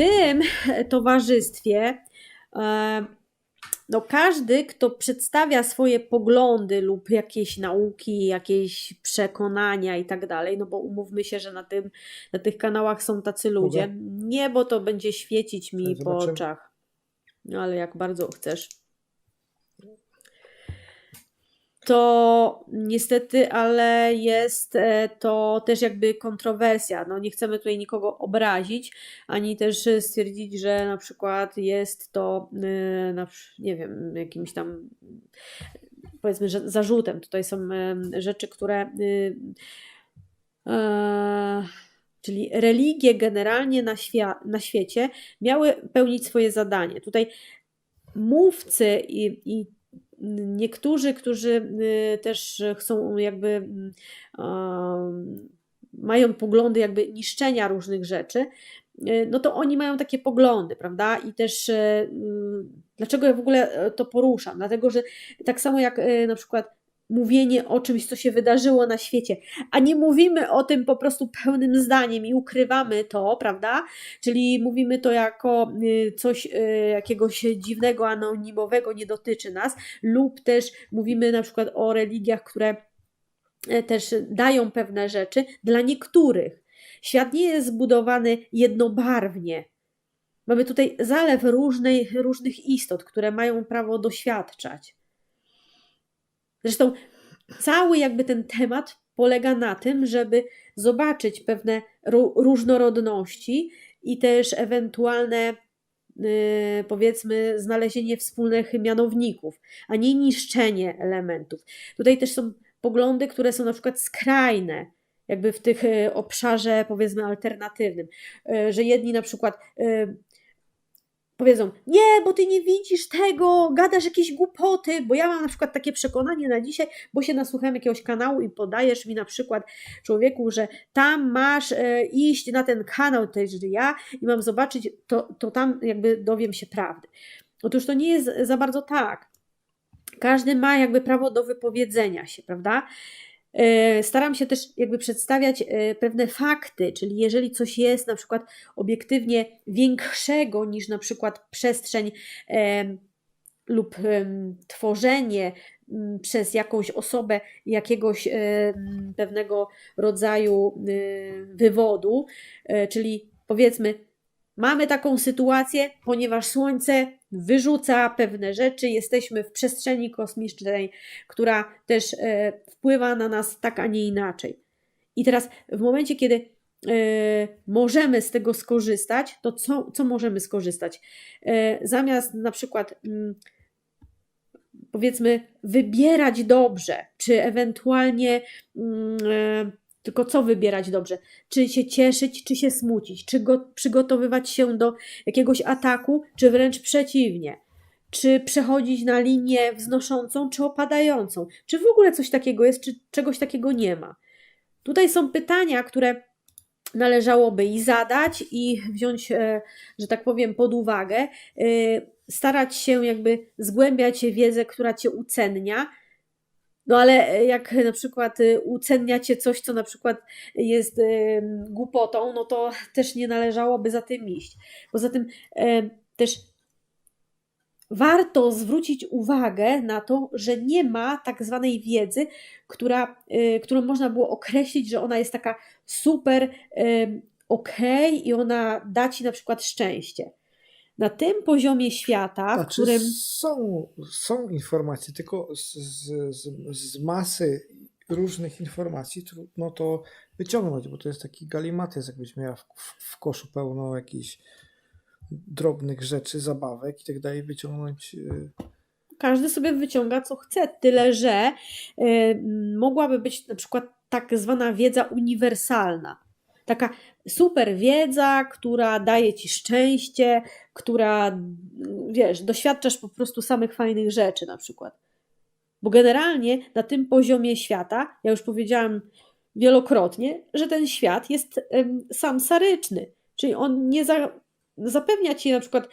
tym towarzystwie e, no każdy, kto przedstawia swoje poglądy lub jakieś nauki, jakieś przekonania i tak dalej, no bo umówmy się, że na, tym, na tych kanałach są tacy ludzie. Mogę? Nie, bo to będzie świecić mi po Zobaczymy. oczach. No ale jak bardzo chcesz. To niestety, ale jest e, to też jakby kontrowersja. No nie chcemy tutaj nikogo obrazić, ani też stwierdzić, że na przykład jest to, e, nie wiem, jakimś tam powiedzmy, zarzutem. Tutaj są e, rzeczy, które. Czyli religie generalnie na, na świecie miały pełnić swoje zadanie. Tutaj mówcy i, i niektórzy, którzy y, też chcą jakby mm, um, mają poglądy jakby niszczenia różnych rzeczy, y, no to oni mają takie poglądy, prawda? I też y, y, dlaczego ja w ogóle y, to poruszam? Dlatego, że tak samo jak y, na przykład mówienie o czymś, co się wydarzyło na świecie, a nie mówimy o tym po prostu pełnym zdaniem i ukrywamy to, prawda? Czyli mówimy to jako y, coś y, jakiegoś dziwnego, anonimowego, nie dotyczy nas, lub też mówimy na przykład o religiach, które e, też dają pewne rzeczy dla niektórych. Świat nie jest zbudowany jednobarwnie. Mamy tutaj zalew różnej, różnych istot, które mają prawo doświadczać. Zresztą cały jakby ten temat polega na tym, żeby zobaczyć pewne ró- różnorodności i też ewentualne yy, powiedzmy znalezienie wspólnych mianowników, a nie niszczenie elementów. Tutaj też są poglądy, które są na przykład skrajne, jakby w tych e, obszarze powiedzmy alternatywnym, E, że jedni na przykład powiedzą, nie, bo ty nie widzisz tego, gadasz jakieś głupoty, bo ja mam na przykład takie przekonanie na dzisiaj, bo się nasłuchałem jakiegoś kanału i podajesz mi na przykład człowieku, że tam masz e, iść na ten kanał też ja i mam zobaczyć, to, to tam jakby dowiem się prawdy. Otóż to nie jest za bardzo tak. Każdy ma jakby prawo do wypowiedzenia się, prawda? E, Staram się też jakby przedstawiać e, pewne fakty, czyli jeżeli coś jest na przykład obiektywnie większego niż na przykład przestrzeń lub tworzenie przez jakąś osobę jakiegoś pewnego rodzaju wywodu, e, czyli powiedzmy Mamy taką sytuację, ponieważ Słońce wyrzuca pewne rzeczy, jesteśmy w przestrzeni kosmicznej, która też e, wpływa na nas tak, a nie inaczej. I teraz w momencie, kiedy e, możemy z tego skorzystać, to co, co możemy skorzystać? E, zamiast na przykład mm, powiedzmy wybierać dobrze, czy ewentualnie mm, tylko co wybierać dobrze? Czy się cieszyć, czy się smucić? Czy go, przygotowywać się do jakiegoś ataku, czy wręcz przeciwnie? Czy przechodzić na linię wznoszącą, czy opadającą? Czy w ogóle coś takiego jest, czy czegoś takiego nie ma? Tutaj są pytania, które należałoby i zadać, i wziąć, e, że tak powiem, pod uwagę. E, Starać się jakby zgłębiać wiedzę, która cię ucennia, no ale e, jak na przykład y, ucenniacie coś, co na przykład jest y, głupotą, no to też nie należałoby za tym iść. Poza tym e, też warto zwrócić uwagę na to, że nie ma tak zwanej wiedzy, która, y, którą można było określić, że ona jest taka super okej i ona da ci na przykład szczęście. Na tym poziomie świata, w Znaczy, którym są, są informacje, tylko z, z, z, masy różnych informacji trudno to wyciągnąć, bo to jest taki galimatyz, jakbyś miała w, w, w koszu pełno jakichś drobnych rzeczy, zabawek i tak dalej, wyciągnąć. y, każdy sobie wyciąga co chce, tyle że y, mogłaby być na przykład tak zwana wiedza uniwersalna. Taka super wiedza, która daje ci szczęście, która, wiesz, doświadczasz po prostu samych fajnych rzeczy na przykład. Bo generalnie na tym poziomie świata, ja już powiedziałam wielokrotnie, że ten świat jest samsaryczny, czyli on nie za, zapewnia ci na przykład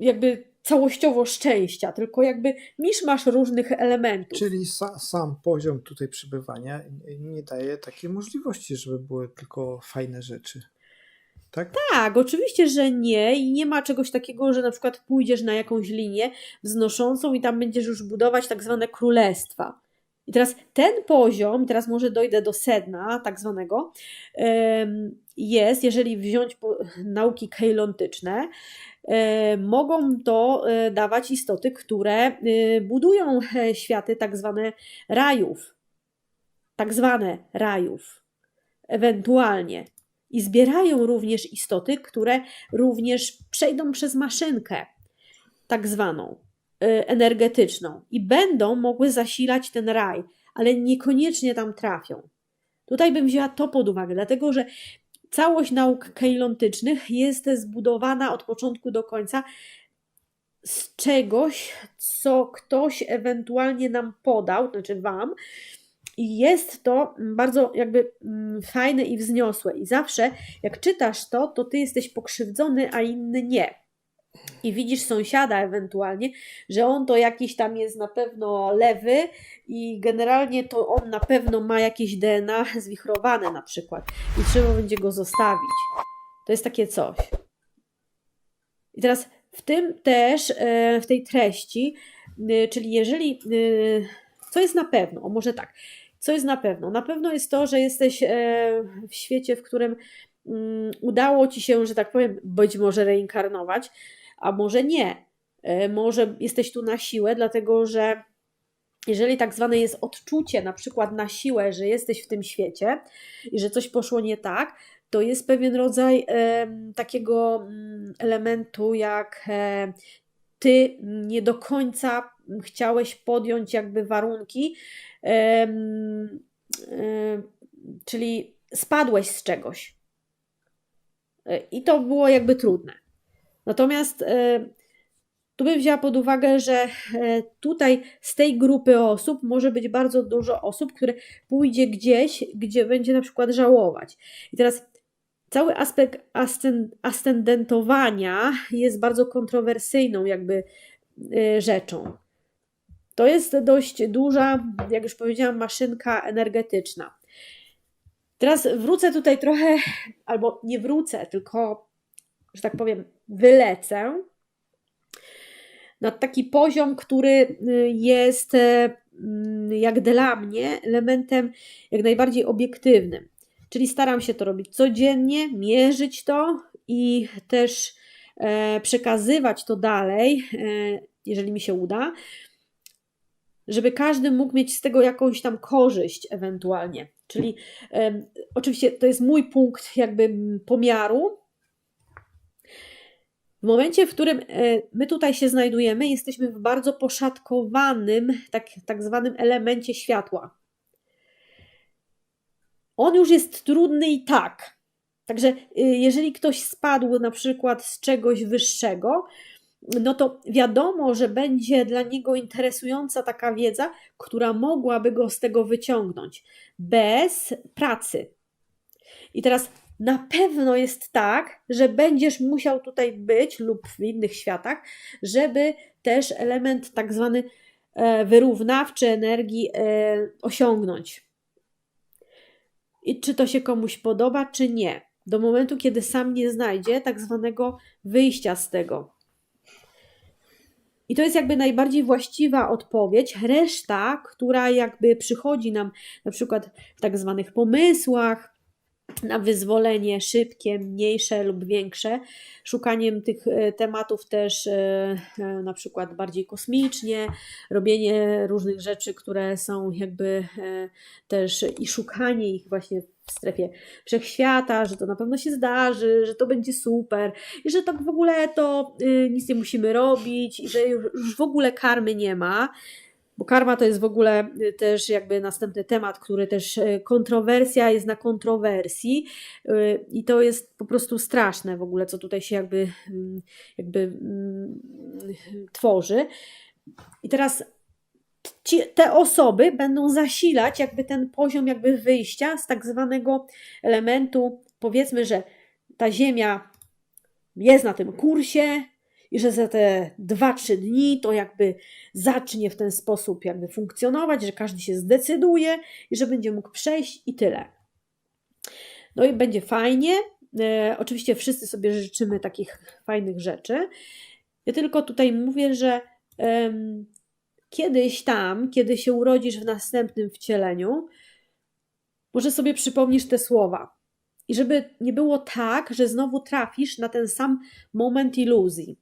jakby całościowo szczęścia, tylko jakby miszmasz różnych elementów. Czyli sa, sam poziom tutaj przebywania nie- nie daje takiej możliwości, żeby były tylko fajne rzeczy. Tak? Tak, oczywiście, że nie i nie ma czegoś takiego, że na przykład pójdziesz na jakąś linię wznoszącą i tam będziesz już budować tak zwane królestwa. I teraz ten poziom, teraz może dojdę do sedna tak zwanego, jest, jeżeli wziąć nauki kejlontyczne, mogą to e, dawać istoty, które e, budują e, światy tak zwane rajów. Tak zwane rajów. Ewentualnie. I zbierają również istoty, które również przejdą przez maszynkę, tak zwaną y, energetyczną, i będą mogły zasilać ten raj, ale niekoniecznie tam trafią. Tutaj bym wzięła to pod uwagę, dlatego że całość nauk kejlontycznych jest zbudowana od początku do końca z czegoś, co ktoś ewentualnie nam podał, znaczy Wam, i jest to bardzo jakby mm, fajne i wzniosłe. I zawsze jak czytasz to, to ty jesteś pokrzywdzony, a inny nie. I widzisz sąsiada ewentualnie, że on to jakiś tam jest na pewno lewy i generalnie to on na pewno ma jakieś DNA zwichrowane na przykład i trzeba będzie go zostawić. To jest takie coś. I teraz w tym też, e, w tej treści, y, czyli jeżeli, y, co jest na pewno, o może tak, co jest na pewno? Na pewno jest to, że jesteś e, w świecie, w którym mm, udało ci się, że tak powiem, być może reinkarnować, a może nie. E, Może jesteś tu na siłę, dlatego że jeżeli tak zwane jest odczucie, na przykład na siłę, że jesteś w tym świecie i że coś poszło nie tak, to jest pewien rodzaj em, takiego mm, elementu, jak e, ty nie do końca chciałeś podjąć jakby warunki, em, czyli spadłeś z czegoś. E, I to było jakby trudne. Natomiast e, tu bym wzięła pod uwagę, że e, tutaj z tej grupy osób może być bardzo dużo osób, które pójdzie gdzieś, gdzie będzie na przykład żałować. I teraz cały aspekt ascen- ascendentowania jest bardzo kontrowersyjną jakby e, rzeczą. To jest dość duża, jak już powiedziałam, maszynka energetyczna. Teraz wrócę tutaj trochę, albo nie wrócę, tylko, że tak powiem, wylecę na taki poziom, który y, jest e, mm, jak dla mnie elementem jak najbardziej obiektywnym. Czyli staram się to robić codziennie, mierzyć to i też e, przekazywać to dalej, e, jeżeli mi się uda, żeby każdy mógł mieć z tego jakąś tam korzyść ewentualnie. Czyli oczywiście to jest mój punkt jakby pomiaru. W momencie, w którym e, my tutaj się znajdujemy, jesteśmy w bardzo poszatkowanym, tak, tak zwanym elemencie światła. On już jest trudny i tak. Także y, jeżeli ktoś spadł na przykład z czegoś wyższego, no to wiadomo, że będzie dla niego interesująca taka wiedza, która mogłaby go z tego wyciągnąć bez pracy. I teraz na pewno jest tak, że będziesz musiał tutaj być lub w innych światach, żeby też element tak zwany e, wyrównawczy energii e, osiągnąć. I czy to się komuś podoba, czy nie. Do momentu, kiedy sam nie znajdzie tak zwanego wyjścia z tego. I to jest jakby najbardziej właściwa odpowiedź. Reszta, która jakby przychodzi nam na przykład w tak zwanych pomysłach, na wyzwolenie szybkie, mniejsze lub większe, szukaniem tych e, tematów też e, e, na przykład bardziej kosmicznie, robienie różnych rzeczy, które są jakby też i szukanie ich właśnie w strefie wszechświata, że to na pewno się zdarzy, że to będzie super i że tak w ogóle to y, nic nie musimy robić i że już w ogóle karmy nie ma. Bo karma to jest w ogóle y, też jakby następny temat, który też y, kontrowersja jest na kontrowersji y, i to jest po prostu straszne w ogóle, co tutaj się jakby, mm, jakby mm, tworzy. I teraz ci, te osoby będą zasilać jakby ten poziom jakby wyjścia z tak zwanego elementu, powiedzmy, że ta Ziemia jest na tym kursie i że za te 2-3 dni to jakby zacznie w ten sposób jakby funkcjonować, że każdy się zdecyduje i że będzie mógł przejść i tyle. No i będzie fajnie, E, oczywiście wszyscy sobie życzymy takich fajnych rzeczy. Ja tylko tutaj mówię, że em, kiedyś tam, kiedy się urodzisz w następnym wcieleniu, może sobie przypomnisz te słowa. I żeby nie było tak, że znowu trafisz na ten sam moment iluzji.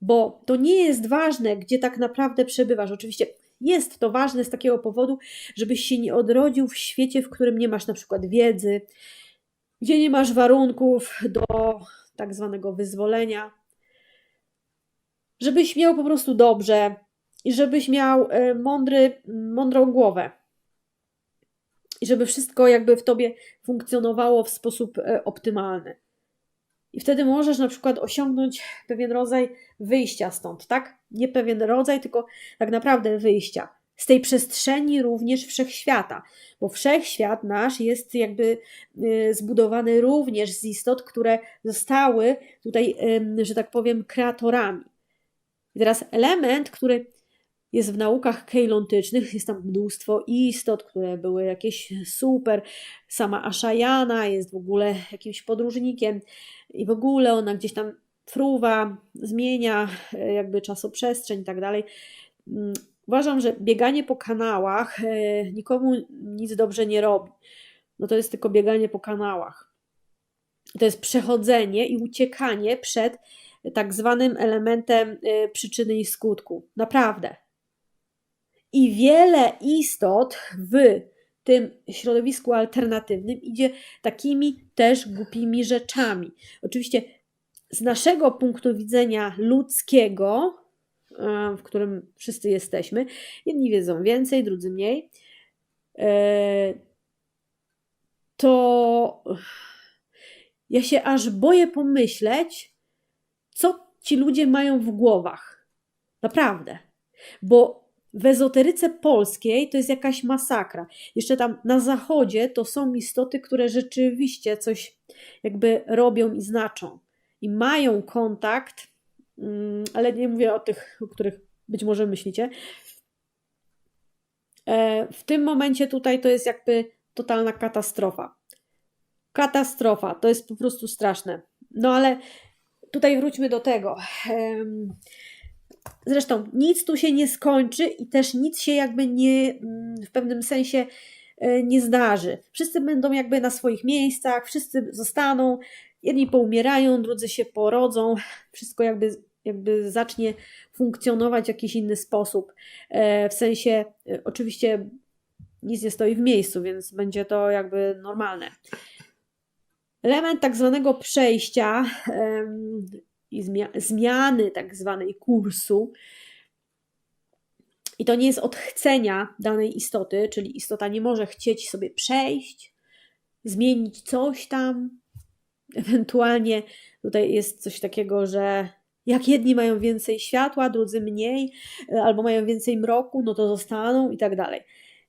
Bo to nie jest ważne, gdzie tak naprawdę przebywasz. Oczywiście jest to ważne z takiego powodu, żebyś się nie odrodził w świecie, w którym nie masz na przykład wiedzy, gdzie nie masz warunków do tak zwanego wyzwolenia, żebyś miał po prostu dobrze i żebyś miał e, mądry, mądrą głowę. I żeby wszystko jakby w tobie funkcjonowało w sposób e, optymalny. I wtedy możesz na przykład osiągnąć pewien rodzaj wyjścia stąd, tak? Nie pewien rodzaj, tylko tak naprawdę wyjścia. Z tej przestrzeni również wszechświata, bo wszechświat nasz jest jakby y, zbudowany również z istot, które zostały tutaj, że tak powiem, kreatorami. I teraz element, który jest w naukach kejlontycznych, jest tam mnóstwo istot, które były jakieś super. Sama Ashayana jest w ogóle jakimś podróżnikiem i w ogóle ona gdzieś tam fruwa, zmienia e, jakby czasoprzestrzeń i tak dalej. Mm, Uważam, że bieganie po kanałach e, nikomu nic dobrze nie robi. No to jest tylko bieganie po kanałach. To jest przechodzenie i uciekanie przed tak zwanym elementem e, przyczyny i skutku. Naprawdę. I wiele istot w tym środowisku alternatywnym idzie takimi też głupimi rzeczami. Oczywiście z naszego punktu widzenia ludzkiego, e, w którym wszyscy jesteśmy, jedni wiedzą więcej, drudzy mniej, e, to ja się aż boję pomyśleć, co ci ludzie mają w głowach. Naprawdę. Bo w ezoteryce polskiej to jest jakaś masakra. Jeszcze tam na zachodzie to są istoty, które rzeczywiście coś jakby robią i znaczą. I mają kontakt, mm, ale nie mówię o tych, o których być może myślicie. E, W tym momencie tutaj to jest jakby totalna katastrofa. Katastrofa, to jest po prostu straszne. No ale tutaj wróćmy do tego. Zresztą nic tu się nie skończy i też nic się jakby nie mm, w pewnym sensie e, nie zdarzy. Wszyscy będą jakby na swoich miejscach, wszyscy zostaną, jedni poumierają, drudzy się porodzą, wszystko jakby, jakby zacznie funkcjonować w jakiś inny sposób. E, W sensie, e, oczywiście nic nie stoi w miejscu, więc będzie to jakby normalne. Element tak zwanego przejścia i zmia- zmiany tak zwanej kursu. I to nie jest od chcenia danej istoty, czyli istota nie może chcieć sobie przejść, zmienić coś tam. Ewentualnie tutaj jest coś takiego, że jak jedni mają więcej światła, drudzy mniej, e, albo mają więcej mroku, no to zostaną i tak dalej.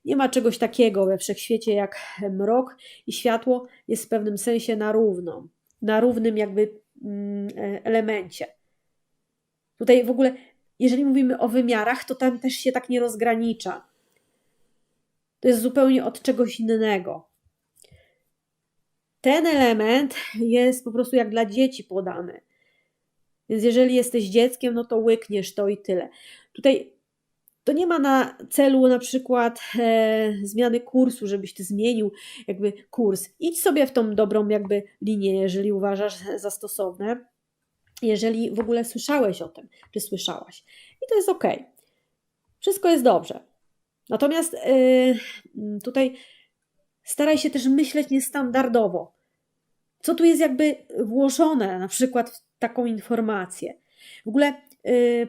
Nie ma czegoś takiego we wszechświecie jak mrok i światło jest w pewnym sensie na równo, na równym jakby elemencie. Tutaj w ogóle, jeżeli mówimy o wymiarach, to tam też się tak nie rozgranicza. To jest zupełnie od czegoś innego. Ten element jest po prostu jak dla dzieci podany. Więc jeżeli jesteś dzieckiem, no to łykniesz to i tyle. Tutaj to nie ma na celu na przykład e, zmiany kursu, żebyś ty zmienił jakby kurs. Idź sobie w tą dobrą jakby linię, jeżeli uważasz za stosowne. Jeżeli w ogóle słyszałeś o tym, czy słyszałaś. I to jest ok. Wszystko jest dobrze. Natomiast e, tutaj staraj się też myśleć niestandardowo. Co tu jest jakby włożone na przykład w taką informację? W ogóle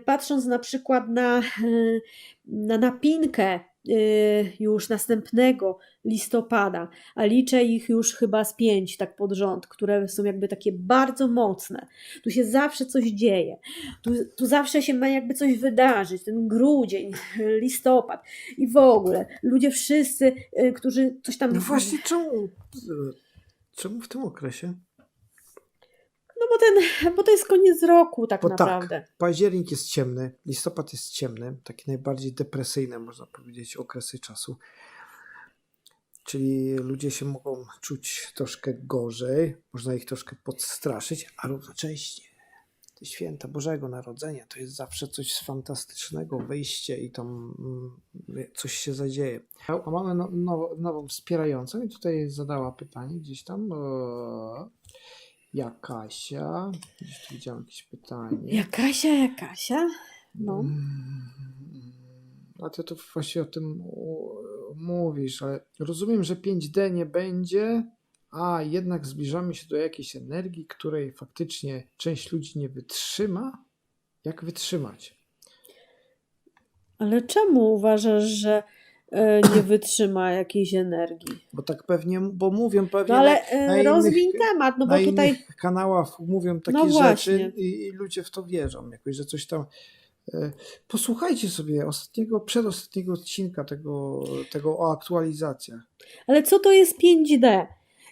patrząc na przykład na, y, na napinkę y, już następnego listopada, a liczę ich już chyba z pięć tak pod rząd, które są jakby takie bardzo mocne. Tu się zawsze coś dzieje. Tu, tu zawsze się ma jakby coś wydarzyć. Ten grudzień, listopad i w ogóle ludzie wszyscy, y, którzy coś tam No właśnie, czemu, czemu w tym okresie? No bo, ten, bo to jest koniec roku tak Bo naprawdę. tak, październik jest ciemny, listopad jest ciemny, taki najbardziej depresyjny, można powiedzieć, okresy czasu. Czyli ludzie się mogą czuć troszkę gorzej, można ich troszkę podstraszyć, a równocześnie te święta Bożego Narodzenia to jest zawsze coś fantastycznego, wyjście i tam mm, coś się zadzieje. A mamy no, no, nową wspierającą i tutaj zadała pytanie gdzieś tam. Jakasia, gdzieś tu widziałem jakieś pytanie. Jakasia, Jakasia? No. Mm, A ty to właśnie o tym mówisz, ale rozumiem, że 5D nie będzie, a jednak zbliżamy się do jakiejś energii, której faktycznie część ludzi nie wytrzyma. Jak wytrzymać? Ale czemu uważasz, że nie wytrzyma jakiejś energii? Bo tak pewnie, bo mówią pewnie No ale na, e, na innych- temat, no na bo tutaj innych kanałach mówią takie No rzeczy i, i ludzie w to wierzą, jakoś, że coś tam. e, Posłuchajcie sobie ostatniego, przedostatniego odcinka tego, tego o aktualizacjach. Ale co to jest 5D?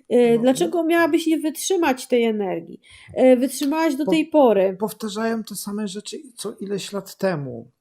E, No, Dlaczego miałabyś nie wytrzymać tej energii? E, Wytrzymałaś do Bo- tej pory. powtarzają te same rzeczy co ileś lat temu.